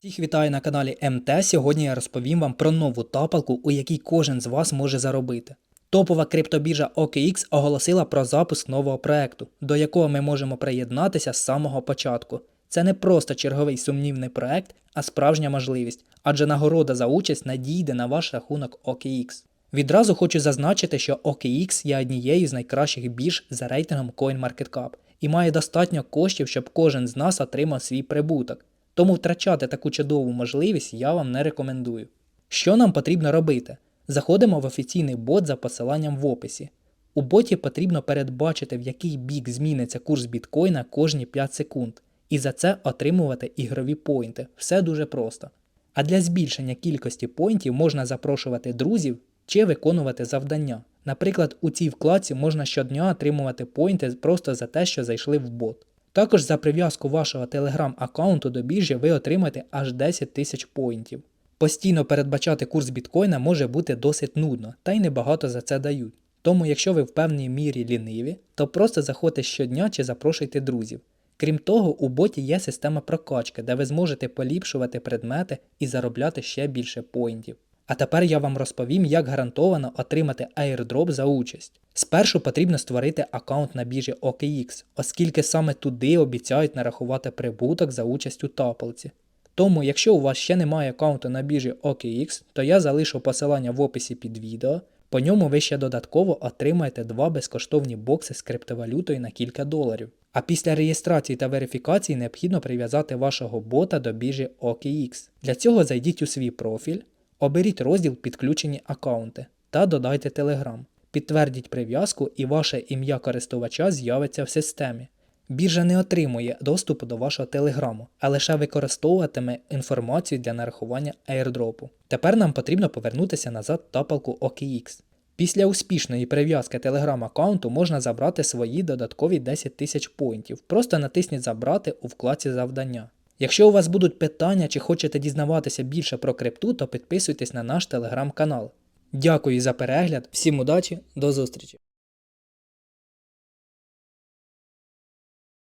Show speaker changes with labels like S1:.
S1: Всіх вітаю на каналі МТ. Сьогодні я розповім вам про нову тапалку, у якій кожен з вас може заробити. Топова криптобіржа OKX оголосила про запуск нового проекту, до якого ми можемо приєднатися з самого початку. Це не просто черговий сумнівний проект, а справжня можливість, адже нагорода за участь надійде на ваш рахунок OKX. Відразу хочу зазначити, що OKX є однією з найкращих бірж за рейтингом CoinMarketCap і має достатньо коштів, щоб кожен з нас отримав свій прибуток. Тому втрачати таку чудову можливість я вам не рекомендую. Що нам потрібно робити? Заходимо в офіційний бот за посиланням в описі. У боті потрібно передбачити, в який бік зміниться курс біткоїна кожні 5 секунд, і за це отримувати ігрові поінти. Все дуже просто. А для збільшення кількості поінтів можна запрошувати друзів чи виконувати завдання. Наприклад, у цій вкладці можна щодня отримувати поінти просто за те, що зайшли в бот. Також за прив'язку вашого телеграм-аккаунту до біржі ви отримаєте аж 10 тисяч поінтів. Постійно передбачати курс біткоїна може бути досить нудно, та й небагато за це дають. Тому, якщо ви в певній мірі ліниві, то просто заходьте щодня чи запрошуйте друзів. Крім того, у боті є система прокачки, де ви зможете поліпшувати предмети і заробляти ще більше поінтів. А тепер я вам розповім, як гарантовано отримати airdrop за участь. Спершу потрібно створити аккаунт на біржі OKX, оскільки саме туди обіцяють нарахувати прибуток за участь у тапалці. Тому, якщо у вас ще немає аккаунту на біржі OKX, то я залишу посилання в описі під відео. По ньому ви ще додатково отримаєте два безкоштовні бокси з криптовалютою на кілька доларів. А після реєстрації та верифікації необхідно прив'язати вашого бота до біржі OKX. Для цього зайдіть у свій профіль, оберіть розділ Підключені аккаунти та додайте Telegram. Підтвердіть прив'язку і ваше ім'я користувача з'явиться в системі. Біржа не отримує доступу до вашого телеграму, а лише використовуватиме інформацію для нарахування airdropу. Тепер нам потрібно повернутися назад в тапалку OKX. Після успішної прив'язки телеграм-аккаунту можна забрати свої додаткові 10 тисяч поінтів. Просто натисніть Забрати у вкладці завдання. Якщо у вас будуть питання чи хочете дізнаватися більше про крипту, то підписуйтесь на наш телеграм-канал. Дякую за перегляд, всім удачі, до зустрічі!